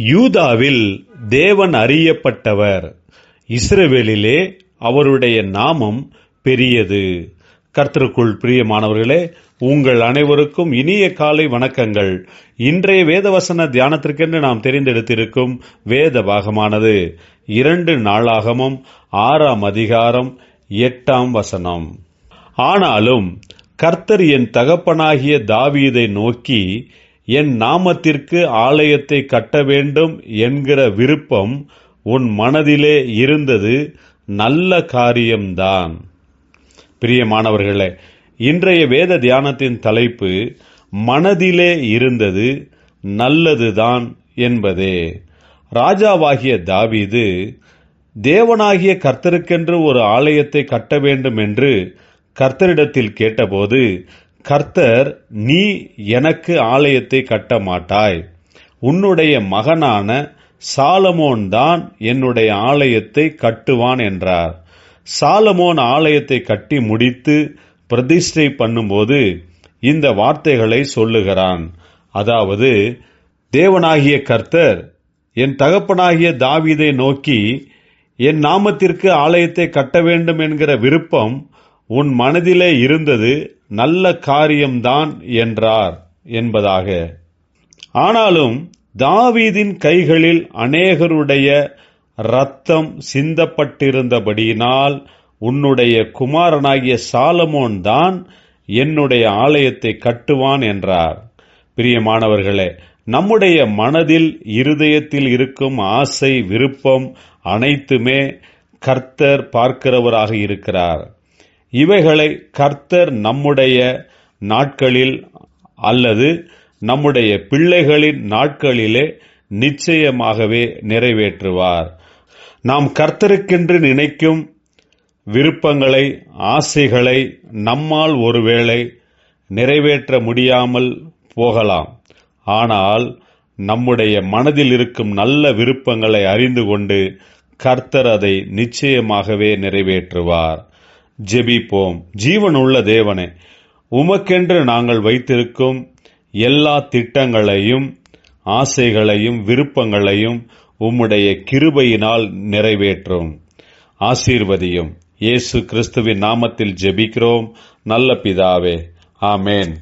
யூதாவில் தேவன் அறியப்பட்டவர். இஸ்ரவேலிலே அவருடைய நாமம் பெரியது. கர்த்தருக்குள் பிரியமானவர்களே உங்கள் அனைவருக்கும் இனிய காலை வணக்கங்கள். இன்றைய வேதவசன தியானத்திற்கென்று நாம் தெரிந்தெடுத்திருக்கும் வேத பாகமானது இரண்டு நாளாகமும் ஆறாம் அதிகாரம் எட்டாம் வசனம். ஆனாலும் கர்த்தர் என் தகப்பனாகிய தாவீதை நோக்கி என் நாமத்திற்கு ஆலயத்தை கட்ட வேண்டும் என்கிற விருப்பம் உன் மனதிலே இருந்தது நல்ல காரியம்தான். பிரியமானவர்களே இன்றைய வேத தியானத்தின் தலைப்பு மனதிலே இருந்தது நல்லதுதான் என்பதே. ராஜாவாகிய தாவீது தேவனாகிய கர்த்தருக்கென்று ஒரு ஆலயத்தை கட்ட வேண்டும் என்று கர்த்தரிடத்தில் கேட்டபோது கர்த்தர் நீ எனக்கு ஆலயத்தை கட்ட மாட்டாய் உன்னுடைய மகனான சாலமோன் தான் என்னுடைய ஆலயத்தை கட்டுவான் என்றார். சாலமோன் ஆலயத்தை கட்டி முடித்து பிரதிஷ்டை பண்ணும்போது இந்த வார்த்தைகளை சொல்லுகிறான். அதாவது தேவனாகிய கர்த்தர் என் தகப்பனாகிய தாவீதை நோக்கி என் நாமத்திற்கு ஆலயத்தை கட்ட வேண்டும் என்கிற விருப்பம் உன் மனதிலே இருந்தது. நல்ல காரியம்தான் என்றார் என்பதாக. ஆனாலும் தாவீதின் கைகளில் அநேகருடைய ரத்தம் சிந்தப்பட்டிருந்தபடியினால் உன்னுடைய குமாரனாகிய சாலமோன் தான் என்னுடைய ஆலயத்தை கட்டுவான் என்றார். பிரியமானவர்களே நம்முடைய மனதில் இருதயத்தில் இருக்கும் ஆசை விருப்பம் அனைத்துமே கர்த்தர் பார்க்கிறவராக இருக்கிறார். இவைகளை கர்த்தர் நம்முடைய நாட்களில் அல்லது நம்முடைய பிள்ளைகளின் நாட்களிலே நிச்சயமாகவே நிறைவேற்றுவார். நாம் கர்த்தருக்கென்று நினைக்கும் விருப்பங்களை ஆசைகளை நம்மால் ஒருவேளை நிறைவேற்ற முடியாமல் போகலாம். ஆனால் நம்முடைய மனதில் இருக்கும் நல்ல விருப்பங்களை அறிந்து கொண்டு கர்த்தர் அதை நிச்சயமாகவே நிறைவேற்றுவார். ஜெபிப்போம். ஜீவனுள்ள தேவனே உமக்கென்று நாங்கள் வைத்திருக்கும் எல்லா திட்டங்களையும் ஆசைகளையும் விருப்பங்களையும் உம்முடைய கிருபையினால் நிறைவேற்றும். ஆசீர்வதியும். இயேசு கிறிஸ்துவின் நாமத்தில் ஜெபிக்கிறோம். நல்ல பிதாவே. ஆமேன்.